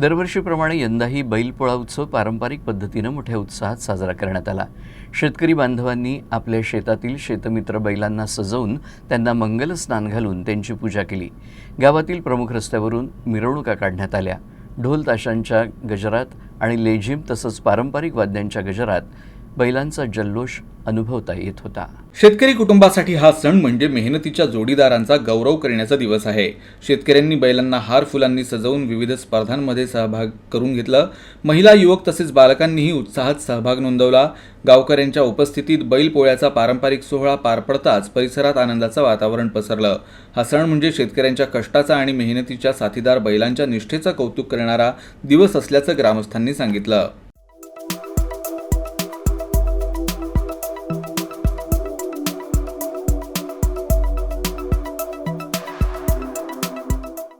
दरवर्षीप्रमाणे यंदाही बैलपोळा उत्सव पारंपरिक पद्धतीनं मोठ्या उत्साहात साजरा करण्यात आला. शेतकरी बांधवांनी आपल्या शेतातील शेतमित्र बैलांना सजवून त्यांना मंगल स्नान घालून त्यांची पूजा केली. गावातील प्रमुख रस्त्यावरून मिरवणुका काढण्यात आल्या. ढोल ताशांच्या गजरात आणि लेझिम तसंच पारंपरिक वाद्यांच्या गजरात बैलांचा जल्लोष अनुभवता येत होता. शेतकरी कुटुंबासाठी हा सण म्हणजे मेहनतीच्या जोडीदारांचा गौरव करण्याचा दिवस आहे. शेतकऱ्यांनी बैलांना हार फुलांनी सजवून विविध स्पर्धांमध्ये सहभाग करून घेतलं. महिला युवक तसेच बालकांनीही उत्साहात सहभाग नोंदवला. गावकऱ्यांच्या उपस्थितीत बैलपोळ्याचा पारंपरिक सोहळा पार पडताच परिसरात आनंदाचं वातावरण पसरलं. हा सण म्हणजे शेतकऱ्यांच्या कष्टाचा आणि मेहनतीच्या साथीदार बैलांच्या निष्ठेचं कौतुक करणारा दिवस असल्याचं ग्रामस्थांनी सांगितलं.